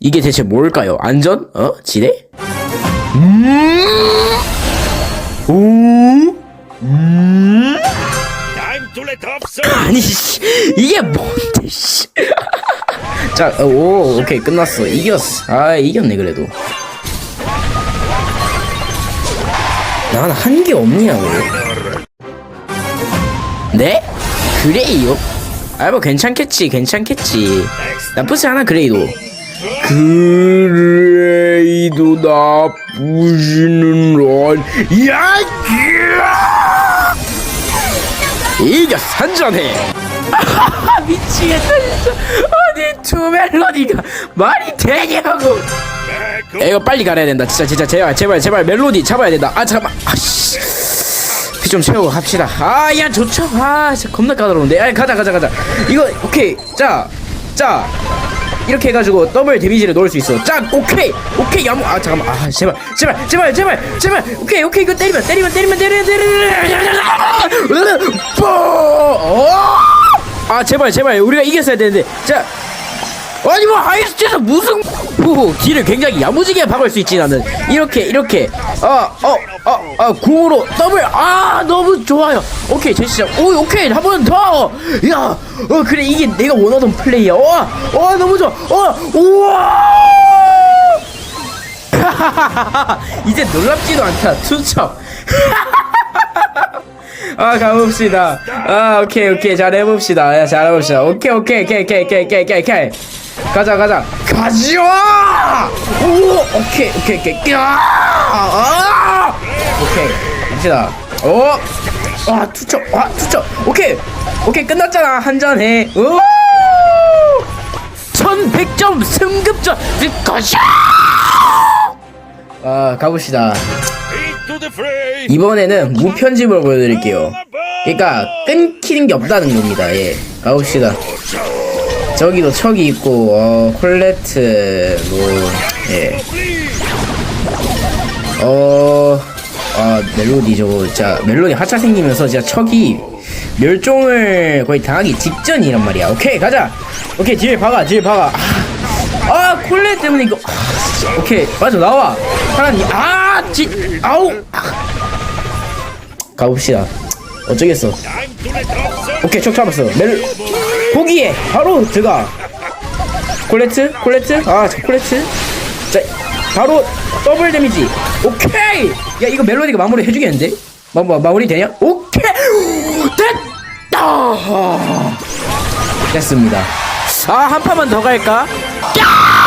이게 대체 뭘까요? 안전? 어? 지뢰? Let off, sir. 아니 씨 이게 뭔데 씨. 자, 어, 오, 오케이 끝났어. 이겼어. 아, 이겼네 그래도. 난 한 게 없냐고. 네? 그레이요? 아, 뭐 괜찮겠지, 괜찮겠지. 나쁘지 않아 그레이도. 그레이도 나쁘지는 않. 야, 이겼어 한잔해. 미치겠다 진짜. 아니 두 멜로디가 말이 되냐고 야, 이거 빨리 가야 된다. 진짜 진짜 제발 제발 제발. 멜로디 잡아야 된다. 아 잠깐만. 아씨. 피좀 채우고 갑시다. 아 야 좋죠. 아 진짜 겁나 까다로운데. 아 가자 가자 가자. 이거 오케이. 자 자 이렇게 해가지고 더블 데미지를 넣을 수 있어 자 오케이! 오케이 야무 아 잠깐만. 아 제발 제발 제발 제발 제발. 오케이 오케이 이거 때리면 때리면 때리면 때리면 때리면. 아 제발 제발. 우리가 이겼어야 되는데. 자 아니 뭐 하이스트에서 무슨 후 뒤를 굉장히 야무지게 박을 수 있지 나는. 이렇게 이렇게. 어어어어 궁으로 더블. 아 너무 좋아요. 오케이 제시작 오 오케이. 한 번 더. 야어 그래. 이게 내가 원하던 플레이야. 와와 너무 좋아. 어 우와! 이제 놀랍지도 않다. 투척 아 가봅시다. 아 오케이 오케이. 잘 해봅시다. 야, 잘 해봅시다. 오케이 오케이 오케이 오케이 오케이 오케이 오케이 오케이. 가자 가자. 가지와 오 오케이 오케이 오케이. 야! 아! 오케이. 갑시다. 오와 투척. 와 투척. 오케이. 오케이 끝났잖아. 한잔해. 오! 1100점 승급전. 가자! 아 가봅시다. 이번에는 무편집을 보여드릴게요. 그러니까 끊기는 게 없다는 겁니다. 예, 가봅시다. 저기도 척이 있고 어 콜레트 뭐 예. 어, 아, 멜로디 저거, 진짜, 멜로디 하차 생기면서 진짜 척이 멸종을 거의 당하기 직전이란 말이야. 오케이, 가자! 오케이, 뒤에 박아, 뒤에 박아. 아, 아 콜레 때문에 이거. 아. 오케이, 맞아, 나와. 하나님, 아, 지, 아우! 아. 가봅시다. 어쩌겠어. 오케이, 척 잡았어. 멜, 포기해! 바로 들어가. 콜레트? 콜레트? 아, 저 콜레트? 자, 바로 더블 데미지. 오케이! 야, 이거 멜로디가 마무리 해주겠는데? 마, 마, 마무리 되냐? 오케이! 됐다! 됐습니다. 아, 한 판만 더 갈까? 야!